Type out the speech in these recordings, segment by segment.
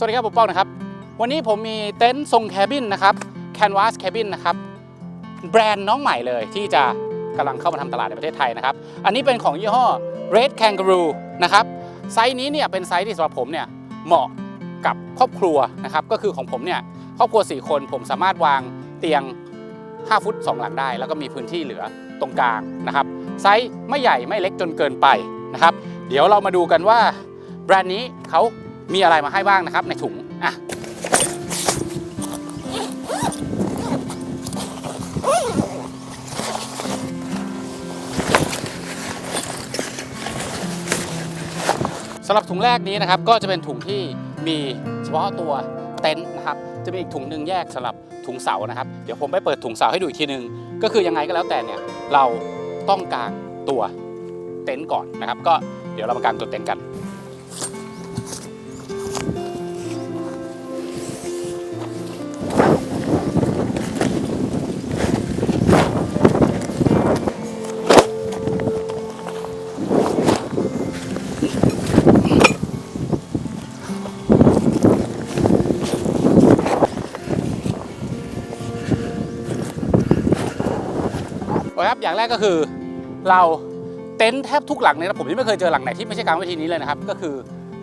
สวัสดีครับผมป้องนะครับ วันนี้ผมมีเต็นท์ทรงแคบินนะครับ Canvas Cabin นะครับ แบรนด์น้องใหม่เลยที่จะกำลังเข้ามาทำตลาดในประเทศไทยนะครับ อันนี้เป็นของยี่ห้อ Red Kangaroo นะครับ ไซส์นี้เนี่ยเป็นไซส์ที่สำหรับผมเนี่ยเหมาะกับครอบครัวนะครับ ก็คือของผมเนี่ยครอบครัว 4 คนผมสามารถวางเตียง 5 ฟุต 2 หลังได้ แล้วก็มีพื้นที่เหลือตรงกลางนะครับ ไซส์ไม่ใหญ่ไม่เล็กจนเกินไปนะครับ เดี๋ยวเรามาดูกันว่าแบรนด์นี้เขา มีอะไรมาให้บ้างนะครับในถุงอะสำหรับถุงแรกนี้นะครับก็จะเป็นถุงที่มีเฉพาะตัวเต็นท์นะครับจะมีอีกถุงหนึ่งแยกสำหรับถุงเสานะครับ เดี๋ยวผมไปเปิดถุงเสาให้ดูอีกทีหนึง ก็คือยังไงก็แล้วแต่เนี่ยเราต้องกางตัวเต็นท์ก่อนนะครับ ก็เดี๋ยวเรามากางตัวเต็นท์กัน โอ้ยครับ อย่างแรกก็คือเราเต็นท์แทบทุกหลังเนี่ยนะผมยังไม่เคยเจอหลังไหนที่ไม่ใช่กลางเวทีนี้เลยนะครับ ก็คือ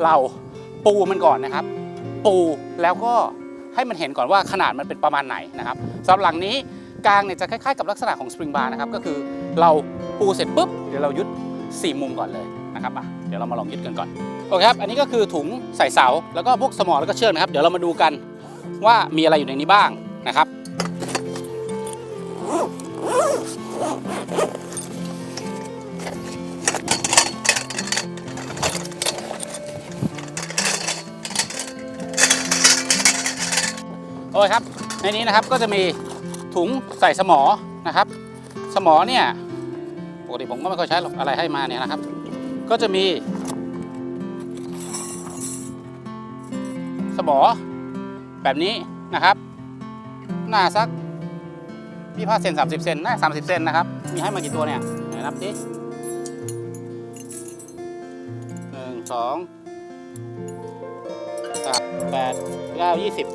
เราปูมันก่อนนะครับ ปูแล้วก็ให้มันเห็นก่อนว่าขนาดมันเป็นประมาณไหนนะครับสำหรับหลังนี้กลางเนี่ยจะคล้ายๆกับลักษณะของสปริงบาร์นะครับก็คือเราปูเสร็จปุ๊บเดี๋ยวเรายึดสี่มุมก่อนเลยนะครับอะเดี๋ยวเรามาลองยึดกันก่อนโอเคครับอันนี้ก็คือถุงใส่เสาแล้วก็พวกสมอแล้วก็เชือกนะครับ เดี๋ยวเรามาดูกันว่ามีอะไรอยู่ในนี้บ้างนะครับ โอ้ยครับ ในนี้นะครับก็จะมีถุงใส่สมอนะครับ สมอเนี่ยปกติผมก็ไม่ค่อยใช้หรอกอะไรให้มาเนี่ยนะครับ ก็จะมี สมอแบบนี้นะครับ หน้าสัก พี่ผ้าเซน30เซนน้า30เซนนะครับ มีให้มากี่ตัวเนี่ยไหนนับดิหนึ่งสองสามแปดเก้ายี่สิบ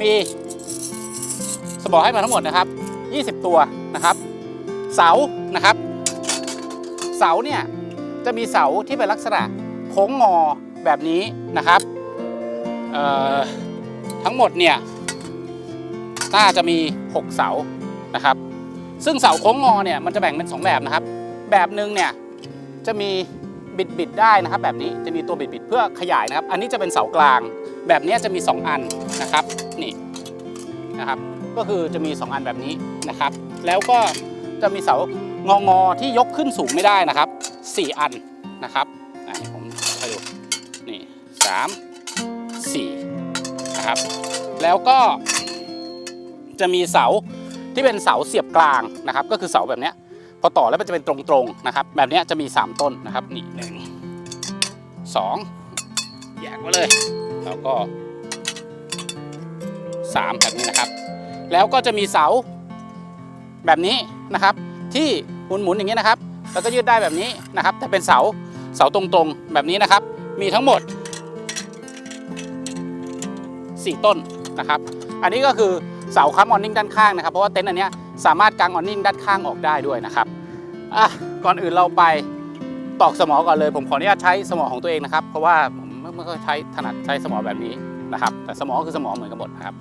มีสบอให้มาทั้งหมดนะครับ20ตัวนะครับ เสานะครับ เสาเนี่ยจะมีเสาที่เป็นลักษณะโค้งงอแบบนี้นะครับเอ่อทั้งหมดเนี่ยน่าจะมี 6 เสา นะครับ ซึ่งเสาโค้งงอเนี่ยมันจะแบ่งเป็น 2 แบบนะครับ แบบหนึ่งเนี่ยจะมีบิดบิดได้นะครับ แบบนี้จะมีตัวบิดบิดเพื่อขยายนะครับ อันนี้จะเป็นเสากลาง แบบนี้จะมี 2 อันนะครับนี่นะครับก็คือจะมี 2 อันแบบนี้นะครับ แล้วก็จะมีเสางองอที่ยกขึ้นสูงไม่ได้นะครับ 4 อันนะครับอะเดี๋ยวผมให้ดูนี่สามสี่นะครับ แล้วก็จะมีเสา ที่เป็นเสาเสียบกลางนะครับ ก็คือเสาแบบนี้พอต่อแล้วมันจะเป็นตรงๆนะครับ แบบนี้จะมี 3 ต้นนะครับนี่หนึ่งสองแยกไว้เลย แล้วก็ 3 แบบนี้นะครับ แล้วก็จะมีเสาแบบนี้นะครับ ที่หมุนๆอย่างนี้นะครับ แล้วก็ยืดได้แบบนี้นะครับ แต่เป็นเสาเสาตรงๆแบบนี้นะครับ มีทั้งหมด 4 ต้นนะครับ อันนี้ก็คือ เสาค้ำออนนิ่งด้านข้างนะครับ เพราะว่าเต็นท์อันนี้สามารถกางออนนิ่งด้านข้างออกได้ด้วยนะครับอะก่อนอื่นเราไปตอกสมอก่อนเลย ผมขออนุญาตใช้สมอของตัวเองนะครับ เพราะว่าผมไม่ไม่ค่อยใช้ถนัดใช้สมอแบบนี้นะครับ แต่สมอคือสมอเหมือนกันหมดนะครับ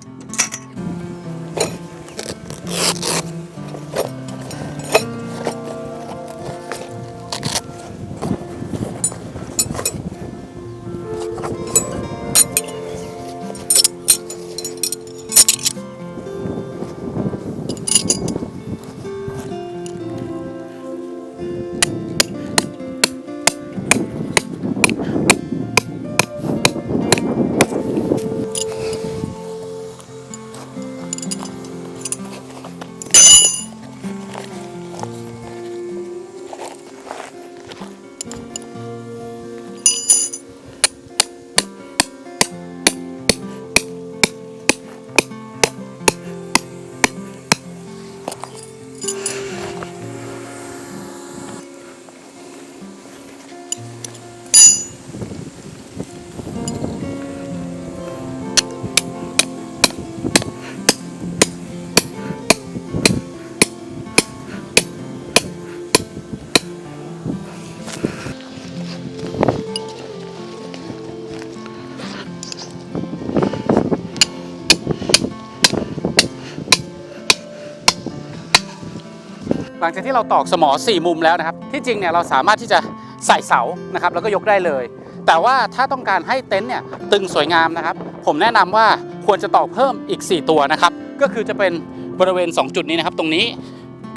ลังจากที่เราตอกสมอ 4 มุมแล้วนะครับ ที่จริงเนี่ยเราสามารถที่จะใส่เสานะครับแล้วก็ยกได้เลย แต่ว่าถ้าต้องการให้เต็นท์เนี่ยตึงสวยงามนะครับ ผมแนะนำว่าควรจะตอกเพิ่มอีก 4 ตัวนะครับ ก็คือจะเป็นบริเวณ 2 จุดนี้นะครับ ตรงนี้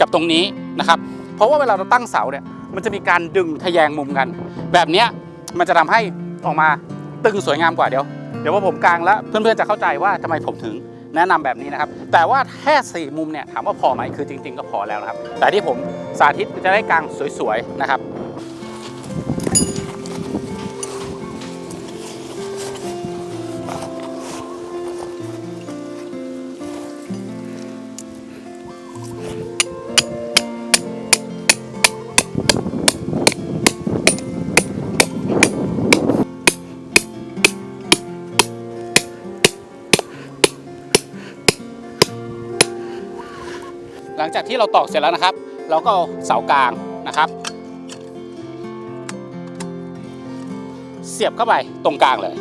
กับตรงนี้นะครับ เพราะว่าเวลาเราตั้งเสาเนี่ยมันจะมีการดึงทะแยงมุมกัน แบบนี้มันจะทำให้ออกมาตึงสวยงามกว่าเดี๋ยว เดี๋ยวว่าผมกลางแล้วเพื่อนๆจะเข้าใจว่าทำไมผมถึง แนะนำแบบนี้นะครับ แต่ว่าแค่สี่มุมเนี่ยถามว่าพอไหมคือจริง ๆ ก็พอแล้วนะครับ แต่ที่ผมสาธิตจะได้กลางสวยๆนะครับ หลังจากที่เราตอกเสร็จแล้วนะครับ เราก็เอาเสากลางนะครับ เสียบเข้าไปตรงกลางเลย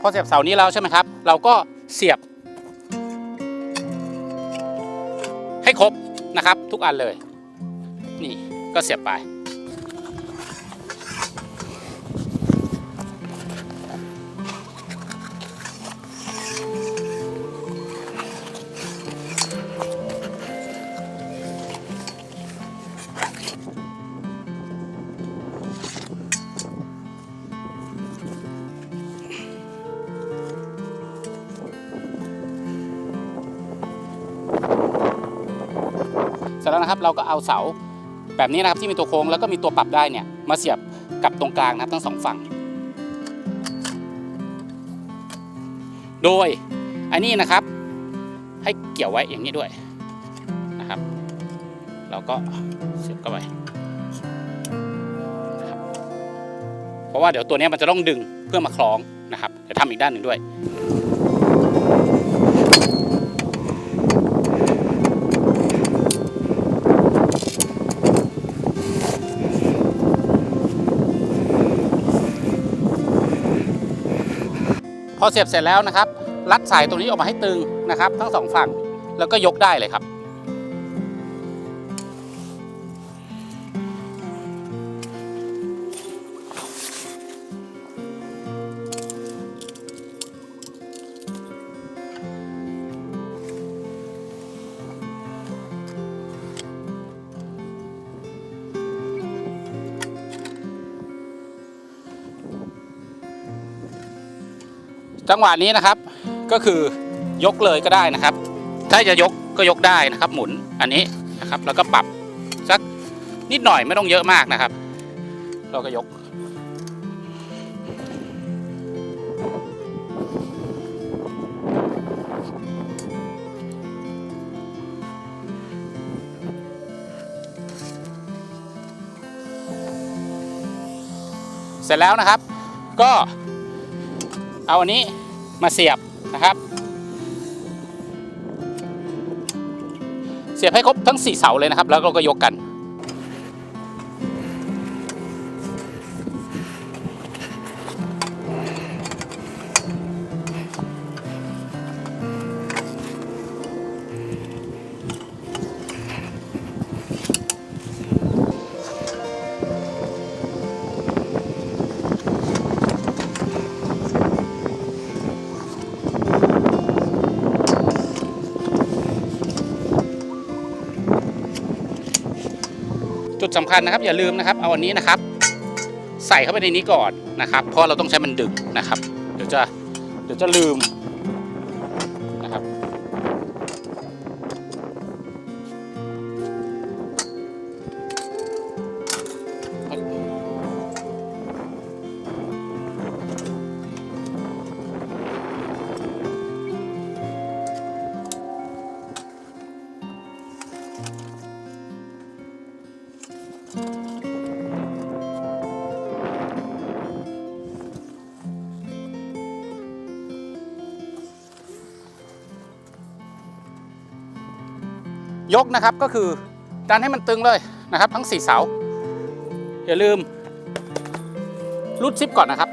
พอเสียบเสานี้แล้วใช่ไหมครับ เราก็เสียบ ให้ครบนะครับทุกอันเลย นี่ก็เสียบไป นะครับเราก็เอาเสาแบบนี้นะครับที่มีตัวโค้งแล้วก็มีตัวปรับได้เนี่ยมาเสียบกับตรงกลางนะครับทั้งสองฝั่ง โดยอันนี้นะครับให้เกี่ยวไว้อย่างนี้ด้วยนะครับ เราก็เสียบเข้าไปนะครับเพราะว่าเดี๋ยวตัวนี้มันจะต้องดึงเพื่อมาคล้องนะครับเดี๋ยวทำอีกด้านหนึ่งด้วย พอเสียบเสร็จแล้วนะครับรัดสายตรงนี้ออกมาให้ตึงนะครับ ทั้งสองฝั่งแล้วก็ยกได้เลยครับ จังหวะนี้นะครับก็คือยกเลยก็ได้นะครับ ถ้าจะยกก็ยกได้นะครับ หมุนอันนี้นะครับ แล้วก็ปรับสักนิดหน่อยไม่ต้องเยอะมากนะครับ เราก็ยก เสร็จแล้วนะครับก็ เอาอันนี้มาเสียบนะครับ เสียบให้ครบทั้ง 4 เสาเลยนะครับ แล้วเราก็ยกกัน สำคัญนะครับ อย่าลืมนะครับ เอาอันนี้นะครับ ใส่เข้าไปในนี้ก่อนนะครับ เพราะเราต้องใช้มันดึงนะครับ เดี๋ยวจะเดี๋ยวจะลืม ยกนะครับก็คือดันให้มันตึงเลยนะครับ ทั้ง 4 เสา อย่าลืมรูดซิปก่อนนะครับ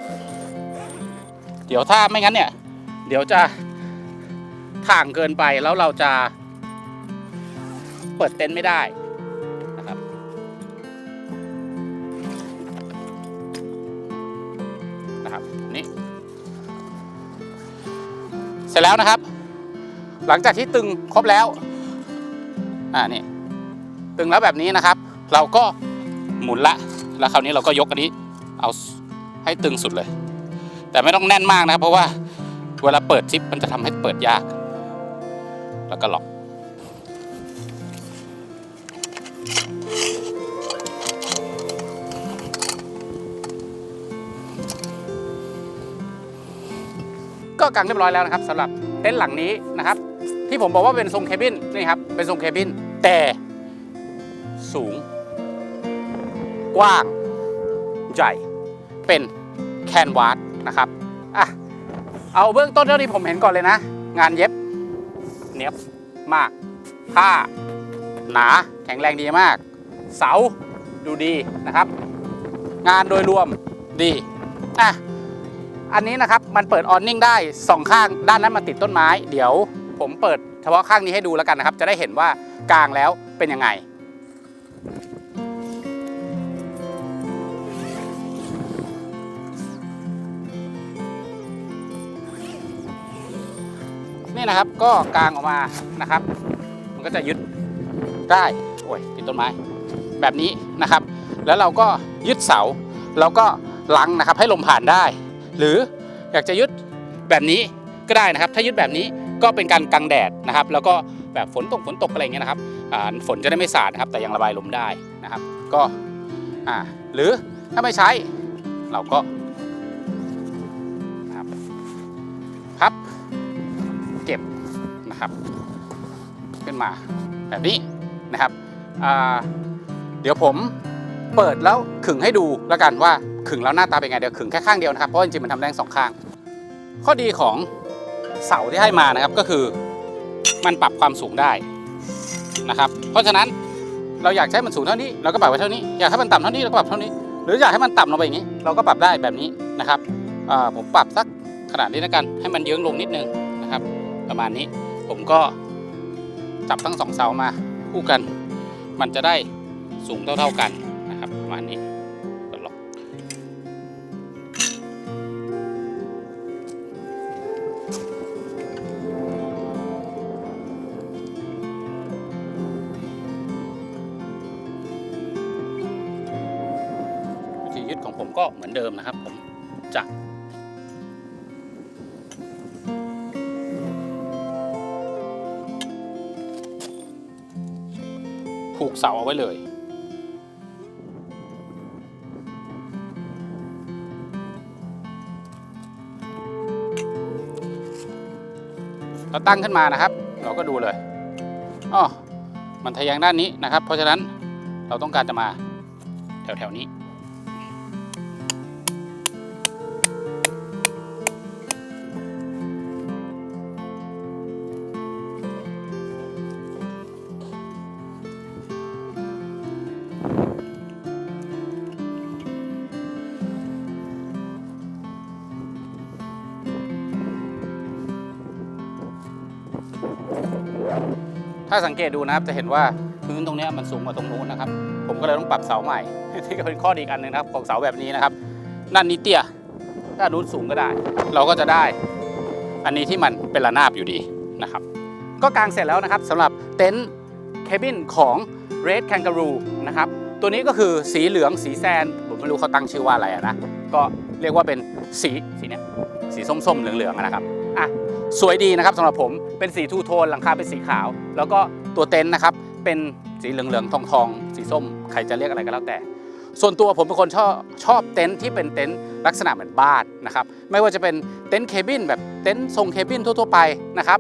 เดี๋ยวถ้าไม่งั้นเนี่ย เดี๋ยวจะทห่างเกินไปแล้วเราจะเปิดเต็นท์ไม่ได้นะครับ นะครับนี่เสร็จแล้วนะครับ หลังจากที่ตึงครบแล้ว อ่านี่ตึงแล้วแบบนี้นะครับ เราก็หมุนละ แล้วคราวนี้เราก็ยกอันนี้ เอาให้ตึงสุดเลย แต่ไม่ต้องแน่นมากนะครับเพราะว่าเวลาเปิดซิปมันจะทำให้เปิดยาก แล้วก็ล็อกก็กางเรียบร้อยแล้วนะครับสำหรับเต็นท์หลังนี้นะครับ ที่ผมบอกว่าเป็นทรงเคบินนี่ครับเป็นทรงเคบิน แต่สูง กว้าง ใหญ่ เป็นแคนวาสนะครับอะเอาเบื้องต้นเท่าที่ผมเห็นก่อนเลยนะ งานเย็บเนียบมาก ผ้า หนาแข็งแรงดีมาก เสาดูดีนะครับ งานโดยรวมดีอะอันนี้นะครับมันเปิดออนนิ่งได้สองข้างด้านนั้นมันติดต้นไม้ เดี๋ยวผมเปิด เฉพาะข้างนี้ให้ดูแล้วกันนะครับ จะได้เห็นว่ากลางแล้วเป็นยังไง นี่นะครับก็กลางออกมานะครับ มันก็จะยึดได้โอ้ยติดต้นไม้ แบบนี้นะครับ แล้วเราก็ยึดเสาแล้วก็ลังนะครับให้ลมผ่านได้ หรืออยากจะยึดแบบนี้ก็ได้นะครับ ถ้ายึดแบบนี้ ก็เป็นการกังแดดนะครับ แล้วก็แบบฝนตกฝนตกอะไรเงี้ยนะครับฝนจะได้ไม่สาดนะครับ แต่ยังระบายลมได้นะครับ ก็อ่าหรือถ้าไม่ใช้เราก็ครับพับเก็บนะครับ ขึ้นมาแบบนี้นะครับเดี๋ยวผมเปิดแล้วขึงให้ดูแล้วกันว่าขึงแล้วหน้าตาเป็นไงเดี๋ยวขึงแค่ข้างเดียวนะครับเพราะจริงๆมันทำได้ทั้งสองข้าง ข้อดีของ เสาที่ให้มานะครับก็คือมันปรับความสูงได้นะครับ เพราะฉะนั้นเราอยากใช้มันสูงเท่านี้เราก็ปรับไว้เท่านี้อยากให้มันต่ำเท่านี้เราก็ปรับเท่านี้ หรืออยากให้มันต่ำลงไปอย่างนี้ เราก็ปรับได้แบบนี้นะครับผมปรับสักขนาดนี้แล้วกันให้มันเยื้องลงนิดนึงนะครับ ประมาณนี้ผมก็จับทั้งสองเสามาคู่กัน มันจะได้สูงเท่าๆกันนะครับ ประมาณนี้ ผมก็เหมือนเดิมนะครับ ผมจะผูกเสาเอาไว้เลยเราตั้งขึ้นมานะครับ เราก็ดูเลยอ๋อมันทะแยงด้านนี้นะครับ เพราะฉะนั้นเราต้องการจะมาแถวๆนี้ สังเกตดูนะครับจะเห็นว่าพื้นตรงนี้มันสูงกว่าตรงนู้นนะครับ ผมก็เลยต้องปรับเสาใหม่ที่ก็เป็นข้อดีอีกอันหนึงนะครับ ของเสาแบบนี้นะครับด้านนี้เตี้ยด้านู้นสูงก็ได้ เราก็จะได้ อันนี้ที่มันเป็นระนาบอยู่ดีนะครับ ก็กางเสร็จแล้วนะครับสำหรับเต็นท์เคบินของ Red Kangaroo นะครับตัวนี้ก็คือสีเหลืองสีแซนผมไม่รู้เขาตั้งชื่อว่าอะไรนะก็เรียกว่าเป็นสีสีเนี้ยสีส้มๆเหลืองๆนะครับอะ สวยดีนะครับสำหรับผมเป็นสีทูโทนหลังคาเป็นสีขาว แล้วก็ตัวเต็นท์นะครับเป็นสีเหลืองๆทองๆสีส้มใครจะเรียกอะไรก็แล้วแต่ ส่วนตัวผมเป็นคนชอบชอบเต็นท์ที่เป็นเต็นท์ลักษณะเหมือนบ้านนะครับไม่ว่าจะเป็นเต็นท์เคบินแบบเต็นท์ทรงเคบินทั่วๆไปนะครับ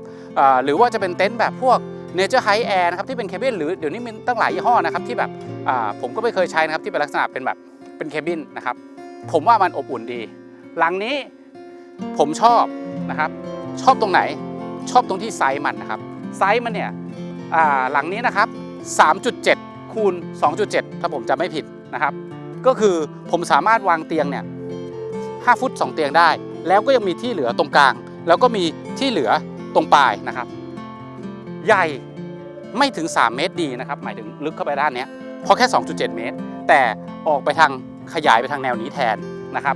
หรือว่าจะเป็นเต็นท์แบบพวกเนเจอร์ไฮแอร์นะครับที่เป็นเคบินหรือเดี๋ยวนี้มีตั้งหลายยี่ห้อนะครับที่แบบผมก็ไม่เคยใช้นะครับที่เป็นลักษณะเป็นแบบเป็นเคบินนะครับผมว่ามันอบอุ่นดี หลังนี้ผมชอบนะครับ ชอบตรงไหนชอบตรงที่ไซส์มันนะครับไซส์มันเนี่ยหลังนี้นะครับ 3.7 คูณ 2.7 ถ้าผมจำไม่ผิดนะครับ ก็คือผมสามารถวางเตียงเนี่ย5ฟุต 2 เตียงได้ แล้วก็ยังมีที่เหลือตรงกลาง แล้วก็มีที่เหลือตรงปลายนะครับ ใหญ่ไม่ถึง 3 เมตรดีนะครับ หมายถึงลึกเข้าไปด้านเนี้ยเพราะแค่ 2.7 เมตร แต่ออกไปทางขยายไปทางแนวนี้แทนนะครับ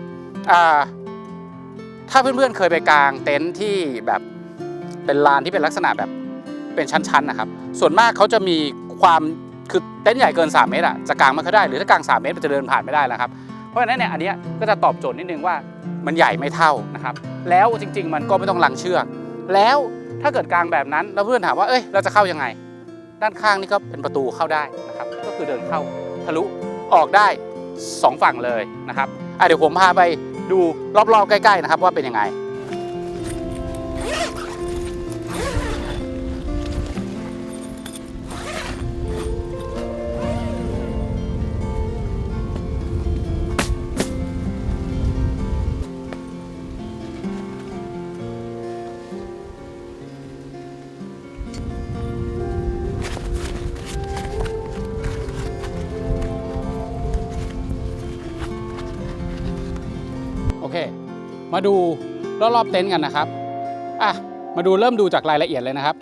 ถ้าเพื่อนๆเคยไปกางเต็นท์ที่แบบเป็นลานที่เป็นลักษณะแบบเป็นชั้นๆนะครับ ส่วนมากเขาจะมีความคือเต็นท์ใหญ่เกิน 3 เมตรอะจะกางไม่ค่อยได้หรือถ้ากาง 3 เมตรมันจะเดินผ่านไม่ได้แล้วครับ เพราะฉะนั้นเนี่ยอันนี้ก็จะตอบโจทย์นิดนึงว่ามันใหญ่ไม่เท่านะครับ แล้วจริง ๆ มันก็ไม่ต้องลังเชือก แล้วถ้าเกิดกลางแบบนั้นแล้วเพื่อนถามว่าเอ้ยเราจะเข้ายังไง ด้านข้างนี่ก็เป็นประตูเข้าได้นะครับ ก็คือเดินเข้าทะลุออกได้สองฝั่งเลยนะครับอะเดี๋ยวผมพาไป ดูรอบๆใกล้ ๆ นะครับว่าเป็นยังไง เค มาดูรอบๆเต็นท์กันนะครับอะมาดูเริ่มดูจากรายละเอียดเลยนะครับ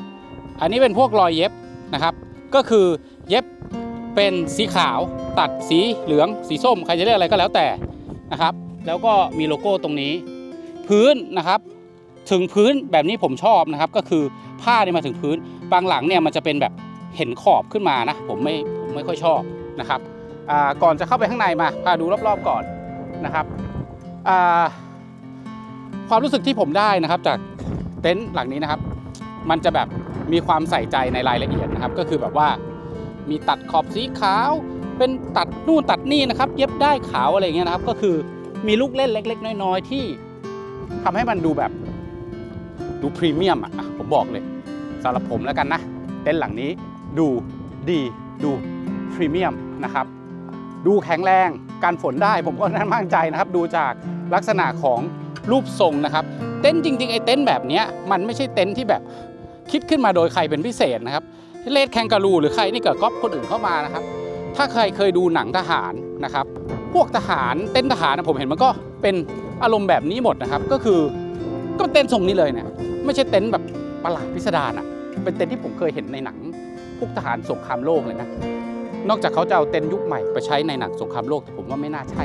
อันนี้เป็นพวกรอยเย็บนะครับ ก็คือเย็บเป็นสีขาวตัดสีเหลืองสีส้มใครจะเรียกอะไรก็แล้วแต่นะครับ แล้วก็มีโลโก้ตรงนี้ พื้นนะครับ ถึงพื้นแบบนี้ผมชอบนะครับ ก็คือผ้าเนี่ยมาถึงพื้นบางหลังเนี่ยมันจะเป็นแบบเห็นขอบขึ้นมานะ ผมไม่ผมไม่ค่อยชอบนะครับอ่าก่อนจะเข้าไปข้างในมาพาดูรอบๆก่อนนะครับ ความรู้สึกที่ผมได้นะครับจากเต็นท์หลังนี้นะครับ มันจะแบบมีความใส่ใจในรายละเอียดนะครับ ก็คือแบบว่ามีตัดขอบสีขาว เป็นตัดนู่นตัดนี่นะครับ เย็บได้ขาวอะไรเงี้ยนะครับ ก็คือมีลูกเล่นเล็ก ๆ น้อยๆที่ทำให้มันดูแบบดูพรีเมียมอะผมบอกเลยสำหรับผมแล้วกันนะ เต็นท์หลังนี้ดูดีดูพรีเมียมนะครับ ดูแข็งแรง การฝนได้ ผมก็น่ามั่นใจนะครับ ดูจากลักษณะของรูปทรงนะครับ เต็นท์จริงๆไอ้เต็นท์แบบนี้มันไม่ใช่เต็นท์ที่แบบคิดขึ้นมาโดยใครเป็นพิเศษนะครับเลดแคนการูหรือใครนี่ก็ก๊อปคนอื่นเข้ามานะครับ ถ้าใครเคยดูหนังทหารนะครับ พวกทหารเต็นทหารนะผมเห็นมันก็เป็นอารมณ์แบบนี้หมดนะครับ ก็คือก็เต็นท์ทรงนี้เลยเนี่ยไม่ใช่เต็นแบบประหลาดพิสดารอะ เป็นเต็นที่ผมเคยเห็นในหนัง พวกทหารสงครามโลกเลยนะ นอกจากเขาจะเอาเต็นท์ยุคใหม่ไปใช้ในหนังสงครามโลกแต่ผมว่าไม่น่าใช่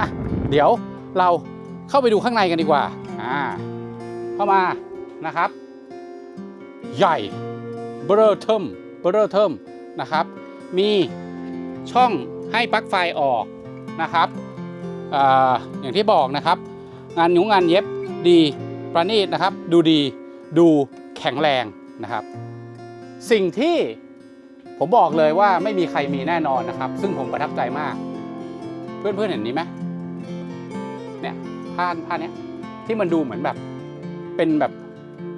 อะเดี๋ยวเราเข้าไปดูข้างในกันดีกว่าอ่าเข้ามานะครับ ใหญ่เบอร์เทิมเบอร์เทิมนะครับ มีช่องให้ปลั๊กไฟออกนะครับอ่าอย่างที่บอกนะครับ งานยุงงานเย็บดีประณีตนะครับ ดูดีดูแข็งแรงนะครับ สิ่งที่ ผมบอกเลยว่าไม่มีใครมีแน่นอนนะครับ ซึ่งผมประทับใจมาก เพื่อนๆเห็นนี้ไหมเนี่ยผ้าผ้าเนี้ยที่มันดูเหมือนแบบ เป็นแบบ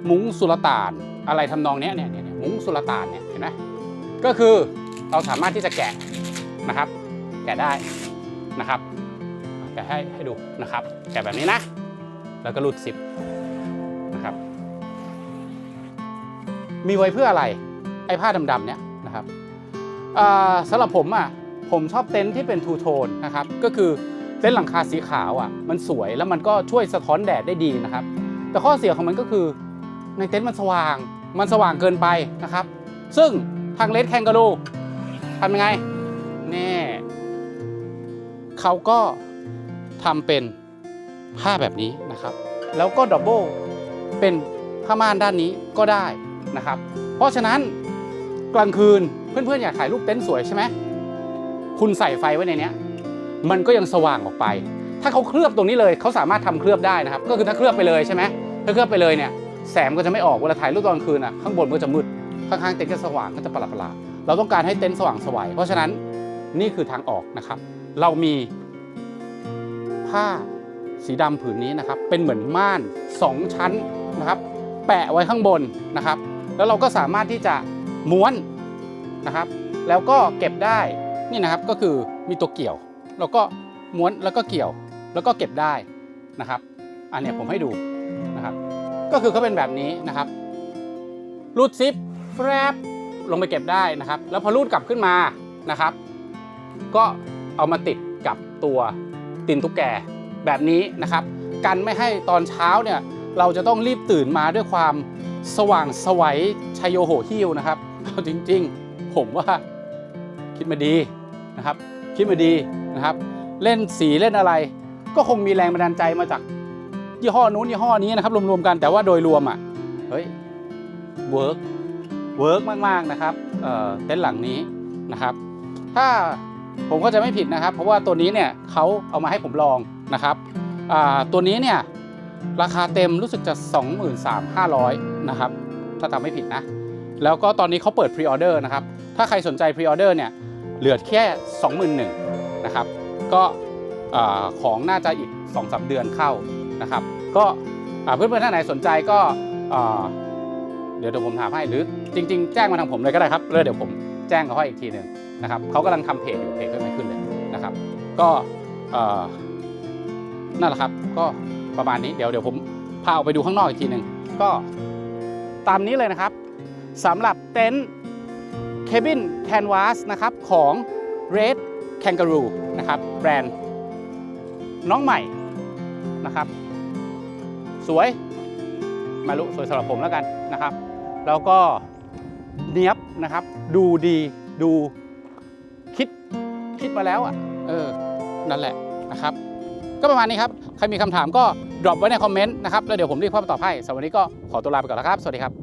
มุ้งสุลต่าน อะไรทำนองเนี้ยเนี่ยเนี่ยเนี่ยมุ้งสุลต่านเนี่ยเห็นไหมก็คือเราสามารถที่จะแกะนะครับ แกะได้นะครับแกะให้ให้ดูนะครับ แกะแบบนี้นะ แล้วก็รูดซิปนะครับ มีไว้เพื่ออะไรไอ้ผ้าดำๆเนี่ย สำหรับผมอะผมชอบเต็นท์ที่เป็นทูโทนนะครับก็คือเต็นท์หลังคาสีขาวอะมันสวยแล้วมันก็ช่วยสะท้อนแดดได้ดีนะครับ แต่ข้อเสียของมันก็คือในเต็นท์มันสว่าง มันสว่างเกินไปนะครับ ซึ่งทางเลดแคนการูทำยังไงแน่เขาก็ทำเป็นผ้าแบบนี้นะครับ แล้วก็ดับเบิลเป็นผ้าม่านด้านนี้ก็ได้นะครับ เพราะฉะนั้นกลางคืน เพื่อนๆอยากถ่ายรูปเต็นท์สวยใช่ไหมคุณใส่ไฟไว้ในนี้มันก็ยังสว่างออกไป ถ้าเขาเคลือบตรงนี้เลยเขาสามารถทำเคลือบได้นะครับ ก็คือถ้าเคลือบไปเลยใช่ไหมถ้าเคลือบไปเลยเนี่ยแสงก็จะไม่ออกเวลาถ่ายรูปตอนกลางคืนอะข้างบนก็จะมืดข้างๆเต็นท์ก็สว่างก็จะประหลาดๆเราต้องการให้เต็นท์สว่างสวยเพราะฉะนั้นนี่คือทางออกนะครับ เรามีผ้าสีดำผืนนี้นะครับ เป็นเหมือนม่านสองชั้นนะครับ แปะไว้ข้างบนนะครับ แล้วเราก็สามารถที่จะม้วน นะครับ แล้วก็เก็บได้นี่นะครับก็คือมีตัวเกี่ยวเราก็ม้วนแล้วก็เกี่ยว แล้วก็เก็บได้นะครับ อันนี้ผมให้ดูนะครับ ก็คือเขาเป็นแบบนี้นะครับรูดซิปแฟบลงไปเก็บได้นะครับ แล้วพอรูดกลับขึ้นมานะครับ ก็เอามาติดกับตัวตีนตุ๊กแกแบบนี้นะครับ กันไม่ให้ตอนเช้าเนี่ยเราจะต้องรีบตื่นมาด้วยความสว่างสวัยชัยโยโหหิ้วนะครับเอาจริง ๆ ผมว่าคิดมาดีนะครับ คิดมาดีนะครับ เล่นสีเล่นอะไร ก็คงมีแรงบันดาลใจมาจากยี่ห้อนู้นยี่ห้อนี้นะครับรวมๆกันแต่ว่าโดยรวมอะเฮ้ยเวิร์กเวิร์กมากๆนะครับเอ่อเต็นท์หลังนี้นะครับ ถ้าผมก็จะไม่ผิดนะครับ เพราะว่าตัวนี้เนี่ยเขาเอามาให้ผมลองนะครับอ่าตัวนี้เนี่ยราคาเต็มรู้สึกจะ 23,500 นะครับ ถ้าจำไม่ผิดนะ แล้วก็ตอนนี้เขาเปิดพรีออเดอร์นะครับ ถ้าใครสนใจพรีออเดอร์เนี่ยเหลือแค่ 21,000นะครับก็ของน่าจะอีก 2-3 เดือนเข้านะครับก็เพื่อนๆท่านไหนสนใจก็เดี๋ยวเดี๋ยวผมถามให้หรือจริง ๆ แจ้งมาทางผมเลยก็ได้ครับแล้วเดี๋ยวผมแจ้งเขาให้อีกทีหนึ่งนะครับเขากำลังทำเพจอยู่เพจก็ไม่ขึ้นเลยนะครับก็นั่นแหละครับก็ประมาณนี้เดี๋ยวเดี๋ยวผมพาออกไปดูข้างนอกอีกทีหนึ่งก็ตามนี้เลยนะครับสำหรับเต็นท์ Cabin Canvas นะครับของ Red Kangaroo นะครับแบรนด์น้องใหม่นะครับ สวย มารุสวยสำหรับผมแล้วกันนะครับ แล้วก็เนียบนะครับ ดูดีดูคิดคิดมาแล้วอะเออนั่นแหละนะครับ ก็ประมาณนี้ครับ ใครมีคำถามก็ drop ไว้ในคอมเมนต์นะครับ แล้วเดี๋ยวผมรีบเข้ามาตอบให้สำหรับวันนี้ก็ขอตัวลาไปก่อนแล้วครับ สวัสดีครับ